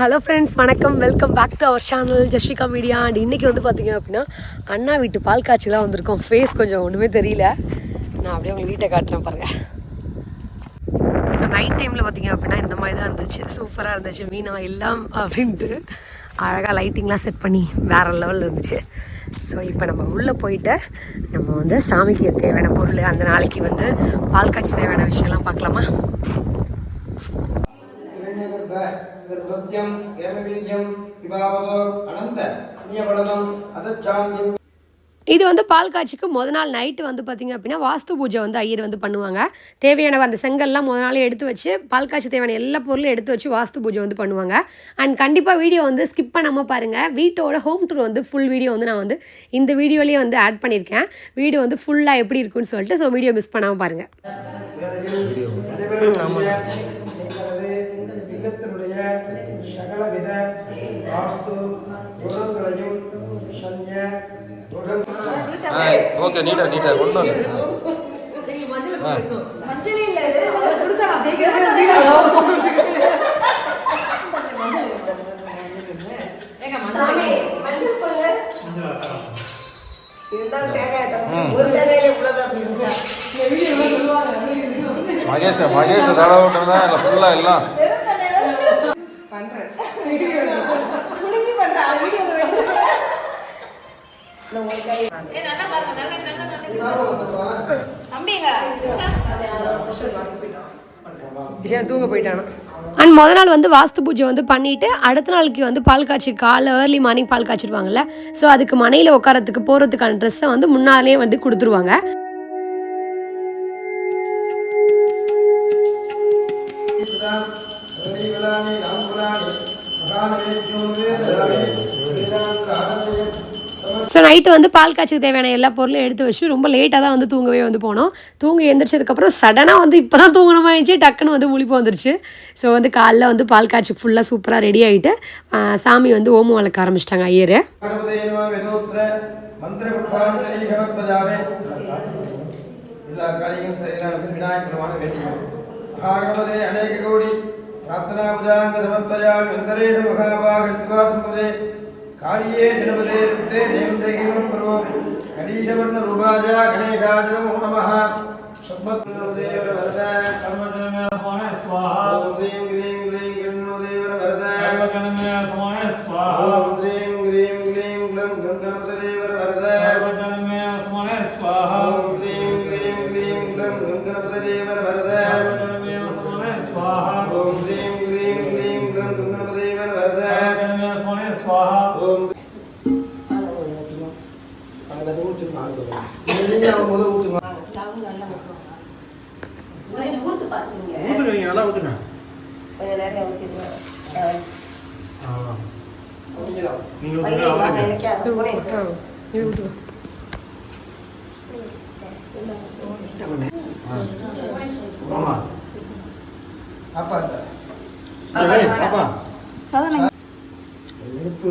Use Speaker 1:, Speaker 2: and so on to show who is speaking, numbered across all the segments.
Speaker 1: Hello friends வணக்கம். Welcome back to our channel Jaswika media and இன்றைக்கி வந்து பார்த்தீங்க அப்படின்னா அண்ணா வீட்டு பால் காய்ச்சி தான் வந்திருக்கோம். ஃபேஸ் கொஞ்சம் ஒன்றுமே தெரியல. நான் அப்படியே உங்களுக்கு வீட்டை காட்டுறேன் பாருங்கள் ஸோ நைட் டைமில் பார்த்தீங்க அப்படின்னா இந்த மாதிரி தான் இருந்துச்சு சூப்பராக இருந்துச்சு. மீனா எல்லாம் அப்படின்ட்டு அழகாக லைட்டிங்லாம் செட் பண்ணி வேறு லெவலில் இருந்துச்சு. ஸோ இப்போ நம்ம உள்ளே போயிட்டு நம்ம வந்து சாமிக்கு தேவையான பொருள் அந்த நாளைக்கு வந்து பால் காய்ச்சி தேவையான விஷயம்லாம் பார்க்கலாமா? இது வந்து பால் காட்சிக்கு முத நாள் நைட்டு வந்து பார்த்திங்க அப்படின்னா வாஸ்து பூஜை வந்து ஐயர் வந்து பண்ணுவாங்க. தேவையான அந்த செங்கல்லாம் முத நாளே எடுத்து வச்சு பால் காட்சி தேவையான எல்லா பொருளும் எடுத்து வச்சு வாஸ்து பூஜை வந்து பண்ணுவாங்க. அண்ட் கண்டிப்பாக வீடியோ வந்து ஸ்கிப் பண்ணாமல் பாருங்கள் வீட்டோட ஹோம் டூர் வந்து ஃபுல் வீடியோ வந்து நான் வந்து இந்த வீடியோலேயே வந்து ஆட் பண்ணியிருக்கேன் வீடியோ வந்து ஃபுல்லாக எப்படி இருக்குன்னு சொல்லிட்டு ஸோ வீடியோ மிஸ் பண்ணாமல் பாருங்கள்
Speaker 2: ஆமாம் வாஸ்து குணங்களையும் துடம்
Speaker 3: ஓகே நீட்டா நீட்டா வாங்க மகேஷ் மகேஷ் தடவை விட்டுருந்தா இல்லை ஃபுல்லாக எல்லாம்
Speaker 1: தூங்க போயிட்டானா? அண்ட் முத நாள் வந்து வாஸ்து பூஜை வந்து பண்ணிட்டு அடுத்த நாளைக்கு வந்து பால் காய்ச்சி காலை ஏர்லி மார்னிங் பால் காய்ச்சிருவாங்கல்ல ஸோ அதுக்கு மனையில் உட்காரத்துக்கு போகிறதுக்கான ட்ரெஸ்ஸை வந்து முன்னாலே வந்து கொடுத்துருவாங்க. ஸோ நைட்டு வந்து பால் காய்ச்சிக்கு தேவையான எல்லா பொருளும் எடுத்து வச்சு ரொம்ப லேட்டாக தான் வந்து தூங்கவே வந்து போனோம். தூங்கி எழுந்திரிச்சதுக்கப்புறம் சடனாக வந்து இப்போ தான் தூங்கணுமா இருந்துச்சு டக்குன்னு வந்து முழிப்பு வந்துருச்சு. ஸோ வந்து காலைல வந்து பால் காய்ச்சி ஃபுல்லாக சூப்பராக ரெடி ஆகிட்டு சாமி வந்து ஓமம் வளர்க்க ஆரம்பிச்சிட்டாங்க ஐயர்.
Speaker 2: அநேக கோடி பிரார்த்தனா புஜாங்க சமர்ப்பயாமி மகாபாக कार्ये जनपदे वृत्ते नैमित्तैकं करोमि गणीशवर्णरूपाय गणेशाजनमो नमः सम्मत्नोदेवरवरद कर्मजनमेलसमाय स्वाहा ग्रीम ग्रीम ग्रीम ह्रीं ह्रीं ह्रीं गन्नोदेवरवरद कर्मजनमेलसमाय स्वाहा ग्रीम ग्रीम ग्रीम ह्रीं ह्रीं ह्रीं ग्लं गङ्गनपददेवरवरद कर्मजनमेलसमाय स्वाहा ग्रीम ग्रीम ग्रीम ह्रीं ह्रीं ग्लं गङ्गनपददेवरवरद कर्मजनमेलसमाय स्वाहा ग्रीम ग्रीम ह्रीं ह्रीं ह्रीं ग्लं गङ्गनपददेवरवरद कर्मजनमेलसमाय स्वाहा அங்க ஊத்துங்க நீங்க அவன் முத ஊத்துங்க ஊத்துங்க நீங்க நல்லா ஊத்துங்க அப்பா அப்பா நெருப்பு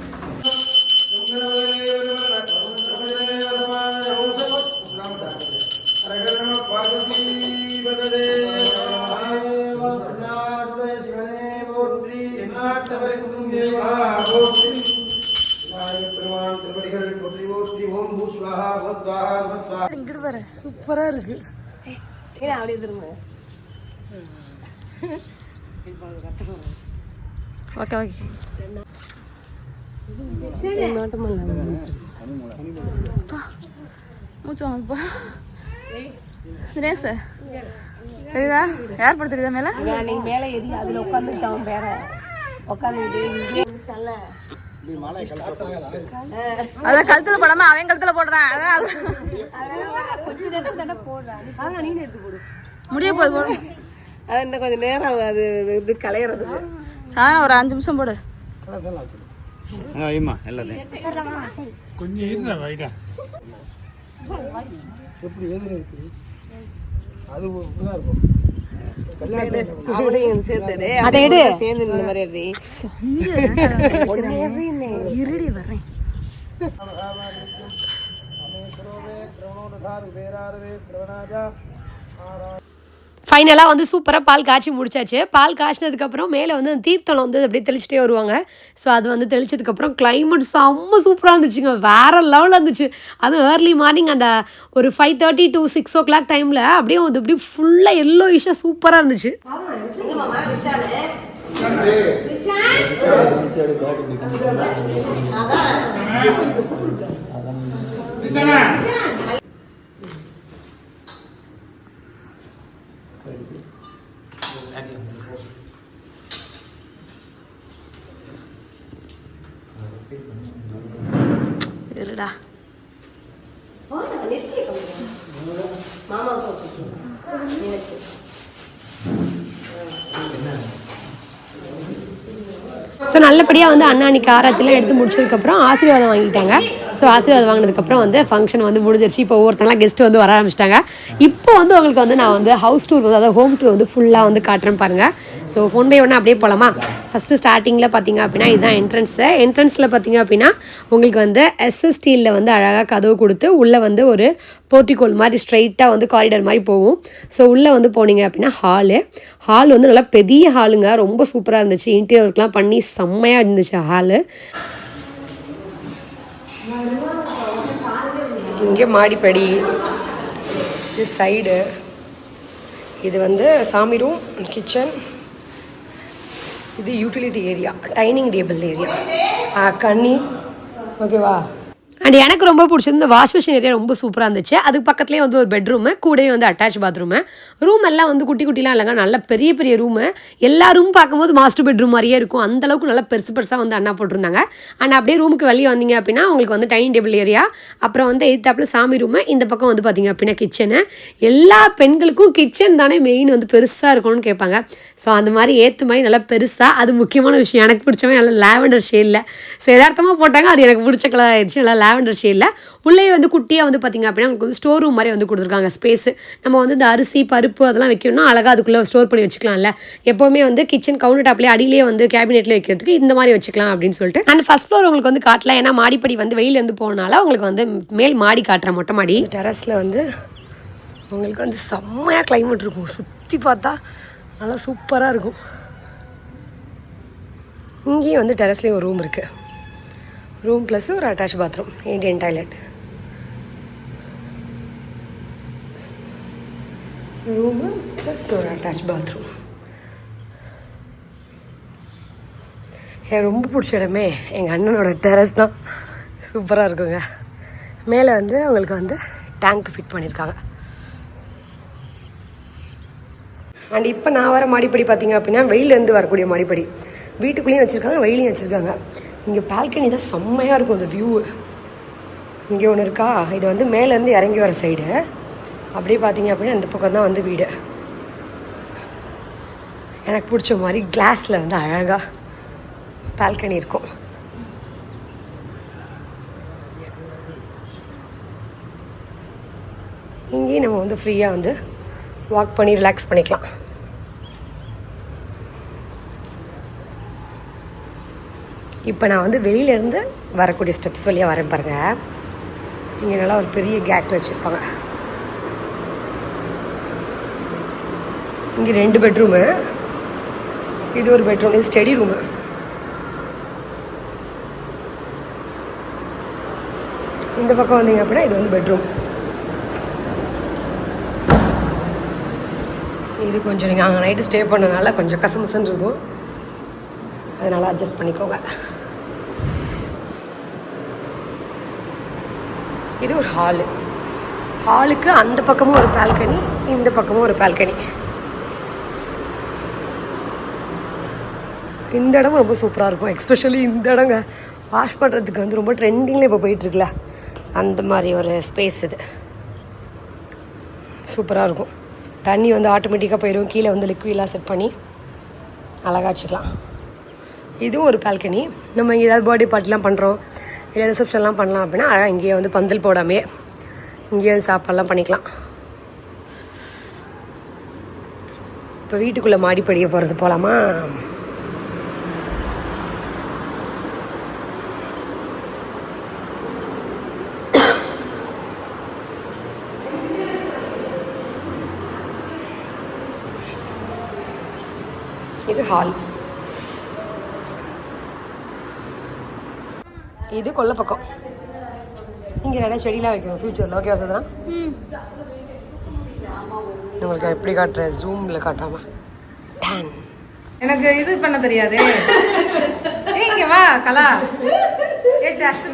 Speaker 2: ஆமா, டேஸ்ட் பண்ணணும். லைட் இருந்தா லைட் இருந்தது கொஞ்சம் ஊத்துங்க.
Speaker 1: சூப்பராக இருக்கு ஓகே ஓகே
Speaker 4: மூச்சு வாங்கப்பா தினேஷ் தெரியுதா? யார் படம் தெரியுதா மேல?
Speaker 1: மேலே ஏறி அதில் உட்காந்துட்டான் பேர.
Speaker 4: அதான் கழுத்துல போடாம அவன் கழுத்துல போடுறான். அதான் முடிய போகுது போடு.
Speaker 1: அது இன்னும் கொஞ்சம் நேரம் ஆகும் அது இது கலையிறதுக்கு
Speaker 4: சாயங்காலம் ஒரு அஞ்சு நிமிஷம் போடு.
Speaker 2: ஐயம்மா எல்லாத்தையும்.
Speaker 5: கொஞ்சம் இருங்க வைடா.
Speaker 2: எப்படி இருக்குது அது இருக்கும்.
Speaker 1: அதை எடு.
Speaker 4: சேர்ந்து இந்த மாதிரி எழுதி
Speaker 1: இருடி வரேன் ஃபைனலாக வந்து சூப்பராக பால் காய்ச்சி முடிச்சாச்சு. பால் காய்ச்சினதுக்கப்புறம் மேலே வந்து அந்த தீர்த்தம் வந்து அப்படியே தெளிச்சிட்டே வருவாங்க. ஸோ அது வந்து தெளிச்சதுக்கப்புறம் climate செம்ம சூப்பராக இருந்துச்சுங்க. வேறு லெவலில் இருந்துச்சு. அதுவும் ஏர்லி மார்னிங் அந்த ஒரு five thirty to six o'clock டைமில் அப்படியே வந்து அப்படியே ஃபுல்லாக எல்லோ இஷ்ஷாக சூப்பராக இருந்துச்சு. இருடா. ஸோ நல்லபடியாக வந்து அண்ணா அன்னைக்கு ஆராத்திலாம் எடுத்து முடிச்சதுக்கப்புறம் ஆசீர்வாதம் வாங்கிட்டாங்க ஸோ ஆசீர்வாதம் வாங்கினதுக்கப்புறம் வந்து ஃபங்க்ஷன் வந்து முடிஞ்சிருச்சு. இப்போ ஒவ்வொருத்தங்களாம் கெஸ்ட் வந்து வர ஆரம்பிச்சிட்டாங்க. இப்போ வந்து உங்களுக்கு வந்து நான் வந்து ஹவுஸ் டூர் வந்து அதாவது ஹோம் டூர் வந்து ஃபுல்லாக வந்து காட்டுறேன் பாருங்கள் ஸோ ஃபோன் பை ஒன்று அப்படியே போகலாமா ஃபஸ்ட்டு ஸ்டார்டிங்கில் பார்த்தீங்க அப்படின்னா இதுதான் என்ட்ரன்ஸு என்ட்ரன்ஸில் பார்த்தீங்க அப்படின்னா உங்களுக்கு வந்து எஸ்எஸ் ஸ்டீலில் வந்து அழகாக கதவு கொடுத்து உள்ளே வந்து ஒரு போர்ட்டிகோல் மாதிரி ஸ்ட்ரைட்டாக வந்து காரிடர் மாதிரி போகும். ஸோ உள்ளே வந்து போனீங்க அப்படின்னா ஹாலு ஹால் வந்து நல்லா பெரிய ஹாலுங்க ரொம்ப சூப்பராக இருந்துச்சு. இன்டீரியர் ஒர்க்லாம் பண்ணி செம்மையாக இருந்துச்சு ஹாலு இங்கே மாடிப்படி. இது சைடு இது வந்து சாமி ரூம் கிச்சன் இது utility area dining table area கன்னி ஓகேவா அண்ட் எனக்கு ரொம்ப பிடிச்சது இந்த வாஷ் மிஷின் ஏரியா ரொம்ப சூப்பராக இருந்துச்சு. அதுக்கு பக்கத்துலேயே வந்து ஒரு பெட்ரூமு கூடயே வந்து அட்டாச் பாத்ரூமு ரூம் எல்லாம் வந்து குட்டி குட்டிலாம் இல்லைங்க. நல்ல பெரிய பெரிய ரூமு எல்லா ரூம் பார்க்கும்போது மாஸ்டர் பெட்ரூம் மாதிரியே இருக்கும். அந்த அளவுக்கு நல்லா பெருசு பெருசாக வந்து அண்ணா போட்டிருந்தாங்க. அண்ட் அப்படியே ரூமுக்கு வெளியே வந்தீங்க அப்படின்னா உங்களுக்கு வந்து டைனிங் டேபிள் ஏரியா அப்புறம் வந்து எய்த்தாப்பில் சாமி ரூமு இந்த பக்கம் வந்து பார்த்தீங்க அப்படின்னா கிச்சனு எல்லா பெண்களுக்கும் கிச்சன் தானே மெயின் வந்து பெருசாக இருக்கணும்னு கேட்பாங்க. ஸோ அந்த மாதிரி ஏற்ற மாதிரி நல்லா பெருசாக அது முக்கியமான விஷயம். எனக்கு பிடிச்சவன் நல்லா ஷே ஷேடில் ஸோ யதார்த்தமாக போட்டாங்க. அது எனக்கு பிடிச்ச கலர் ஆயிடுச்சு. நல்லா லாவெண்டர் ஷேடில். உள்ளே வந்து குட்டியாக வந்து பார்த்திங்க அப்படின்னா உங்களுக்கு வந்து ஸ்டோர் ரூம் மாதிரி வந்து கொடுத்துருக்காங்க. ஸ்பேஸு நம்ம வந்து இந்த அரிசி பருப்பு அதெல்லாம் வைக்கணும்னா அழகாக அதுக்குள்ளே ஸ்டோர் பண்ணி வச்சுக்கலாம்ல. எப்போவுமே வந்து கிச்சன் கவுண்டர் டாப்லேயே அடியிலேயே வந்து கேபினெட்டில் வைக்கிறதுக்கு இந்த மாதிரி வச்சுக்கலாம் அப்படின்னு சொல்லிட்டு. அண்ட் ஃபஸ்ட் ஃப்ளோர் உங்களுக்கு வந்து காட்டலாம் ஏன்னா மாடிப்படி வந்து வெயிலேருந்து போனால உங்களுக்கு வந்து மேல் மாடி காட்டுற மொட்டை மாடி. டெரஸில் வந்து உங்களுக்கு வந்து செம்மையாக கிளைமேட் இருக்கும். சுற்றி பார்த்தா நல்லா சூப்பராக இருக்கும். இங்கேயும் வந்து டெரஸ்லேயும் ஒரு ரூம் இருக்குது ரூம் ப்ளஸ் ஒரு attach bathroom Indian toilet room plus ஒரு அட்டாச் பாத்ரூம் எனக்கு ரொம்ப பிடிச்ச இடமே. எங்கள் அண்ணனோட டெரஸ் தான். சூப்பராக இருக்குங்க. மேலே வந்து அவங்களுக்கு வந்து டேங்க் ஃபிட் பண்ணியிருக்காங்க அண்ட் இப்போ நான் வர மாடிப்படி பார்த்தீங்க அப்படின்னா வெயிலேருந்து வரக்கூடிய மாடிப்படி. வீட்டுக்குள்ளேயும் வச்சுருக்காங்க வெயிலையும் வச்சுருக்காங்க. இங்கே பால்கனி தான் செம்மையாக இருக்கும் அந்த வியூ இங்கே ஒன்று இருக்கா? இது வந்து மேலேருந்து இறங்கி வர சைடு அப்படியே பார்த்தீங்க அப்படின்னா அந்த பக்கம் தான் வந்து வீடு. எனக்கு பிடிச்ச மாதிரி கிளாஸில் வந்து அழகாக பால்கனி இருக்கும். இங்கேயும் நம்ம வந்து ஃப்ரீயாக வந்து வாக் பண்ணி ரிலாக்ஸ் பண்ணிக்கலாம். இப்போ நான் வந்து வெளியிலேருந்து வரக்கூடிய ஸ்டெப்ஸ் வழியாக வரேன் பாருங்கள் இங்கே நல்லா ஒரு பெரிய கேட் வச்சுருப்பாங்க. இங்கே ரெண்டு பெட்ரூமு இது ஒரு பெட்ரூம் இது ஸ்டடி ரூமு இந்த பக்கம் வந்தீங்க அப்படின்னா இது வந்து பெட்ரூம் இது கொஞ்சம் நீங்கள் அங்கே நைட்டு ஸ்டே பண்ணதுனால கொஞ்சம் கசமுசன்னு இருக்கும். அதனால் அட்ஜஸ்ட் பண்ணிக்கோங்க. இது ஒரு ஹாலு ஹாலுக்கு அந்த பக்கமும் ஒரு பால்கனி இந்த பக்கமும் ஒரு பால்கனி இந்த இடம் ரொம்ப சூப்பராக இருக்கும். எக்ஸ்பெஷலி இந்த இடங்க வாஷ் பண்ணுறதுக்கு வந்து ரொம்ப ட்ரெண்டிங்கில் இப்போ போயிட்டுருக்குல. அந்த மாதிரி ஒரு ஸ்பேஸ் இது. சூப்பராக இருக்கும். தண்ணி வந்து ஆட்டோமேட்டிக்காக போயிடும் கீழே வந்து லிக்விடெலாம் செட் பண்ணி அழகா வச்சுக்கலாம். இது ஒரு பால்கனி நம்ம ஏதாவது பர்த்டே பார்ட்டிலாம் பண்ணுறோம் இல்லை ரிசப்ஷன்லாம் பண்ணலாம் அப்படின்னா அழகாக இங்கேயே வந்து பந்தல் போடாமே இங்கேயே வந்து சாப்பாடெலாம் பண்ணிக்கலாம். இப்போ வீட்டுக்குள்ளே மாடிப்படிய போகிறது போகலாமா இது ஹால் இது கொல்லை பக்கம். இங்கே நிறைய செடிலாம் வைக்கணும் ஃப்யூச்சரில் ஓகே வசதனா உங்களுக்கு எப்படி காட்டுறேன் ஜூமில் காட்டாம. டான்
Speaker 4: எனக்கு இது பண்ண தெரியாது. இங்க வா கலா. ஏ டச்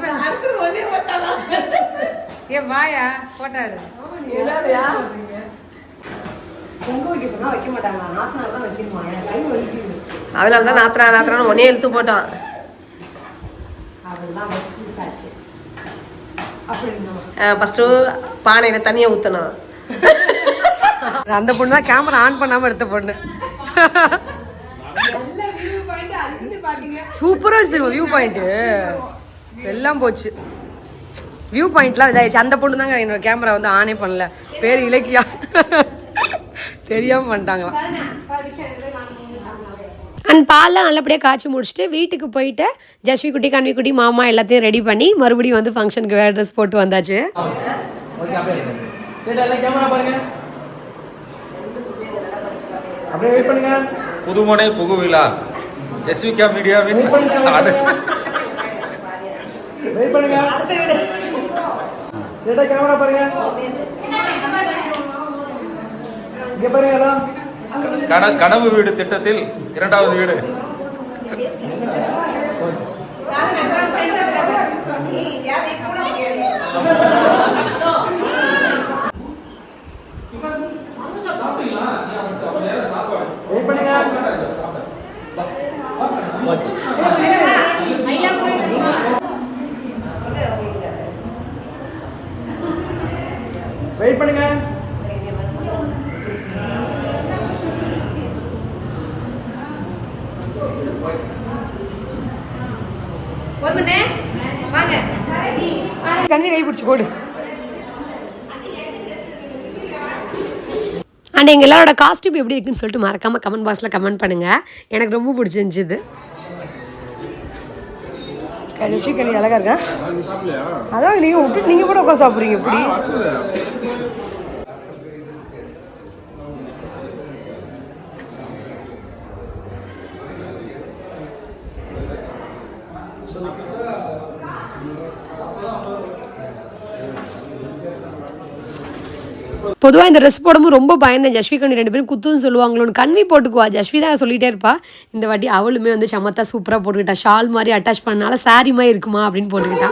Speaker 4: ஏ வாயா போட்டோ எடு. அதனால தான் நாத்திரா நாத்திரான்னு ஒன்னே இழுத்து போட்டான்.
Speaker 1: அதெல்லாம் வச்சுச்சாச்சு அப்படின்னா
Speaker 4: ஃபர்ஸ்ட் பானையில தண்ணியை ஊத்தணும்
Speaker 1: அந்த பொண்ணு தான் கேமரா ஆன் பண்ணாம எடுத்த பொண்ணு. சூப்பரா இருந்துச்சு வியூ பாயிண்ட் எல்லாம் போச்சு. வியூ பாயிண்ட்லாம் இதாயிடுச்சு. அந்த பொண்ணு தாங்க என்னோட கேமரா வந்து ஆனே பண்ணல. பேர் இலக்கியா. தெரியாம பண்ணிட்டாங்களாம். அண்ட் பால்லாம் நல்லபடியாக காய்ச்சி முடிச்சுட்டு வீட்டுக்கு போயிட்டு ஜஸ்வி குட்டி கன்வி குட்டி மாமா எல்லாத்தையும் ரெடி பண்ணி மறுபடியும் வந்து ஃபங்க்ஷனுக்கு வேறு ட்ரெஸ் போட்டு வந்தாச்சு.
Speaker 3: புதுமனை புகுவிழா எஸ்விகா மீடியாவின்
Speaker 2: வெயிட் பண்ணுங்க கேமரா பாருங்க. இங்க பாருங்க எல்லாம்.
Speaker 3: கனவு வீடு திட்டத்தில் இரண்டாவது வீடு
Speaker 2: வெயிட் பண்ணுங்க வெயிட் பண்ணுங்க
Speaker 4: வாங்க
Speaker 1: கண்ணி கை பிடிச்சி போடு. அண்ட் எங்கள் எல்லாரோட காஸ்டியூம் எப்படி இருக்குன்னு சொல்லிட்டு மறக்காம கமெண்ட் பாக்ஸில் கமெண்ட் பண்ணுங்க. எனக்கு ரொம்ப பிடிச்சிருந்துச்சு இது. கழிச்சு களி அழகா இருக்கா? அதான் நீங்கள் விட்டு நீங்கள் கூட உட்காந்து சாப்பிட்றீங்க எப்படி? பொதுவாக இந்த ட்ரெஸ் போடும்போது ரொம்ப பயந்தேன் ஜஸ்வி கண்ணி ரெண்டு பேரும் குத்துன்னு சொல்லுவாங்களோன்னு கண்வி போட்டுக்குவா. ஜஸ்வி தான் சொல்லிட்டே இருப்பா. இந்த வாட்டி அவளுமே வந்து சமத்தா சூப்பராக போட்டுக்கிட்டா. ஷால் மாதிரி அட்டாச் பண்ணால சாரி மாதிரி இருக்குமா அப்படின்னு போட்டுக்கிட்டா.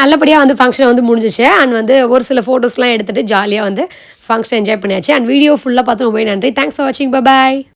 Speaker 1: நல்லபடியாக வந்து ஃபங்க்ஷன் வந்து முடிஞ்சிச்சு. அண்ட் வந்து ஒரு சில ஃபோட்டோஸ்லாம் எடுத்துகிட்டு ஜாலியாக வந்து ஃபங்க்ஷன் என்ஜாய் பண்ணியாச்சு. அண்ட் வீடியோ ஃபுல்லாக பார்த்து ரொம்ப நன்றி. தேங்க்ஸ் ஃபார் வாட்சிங் பாய்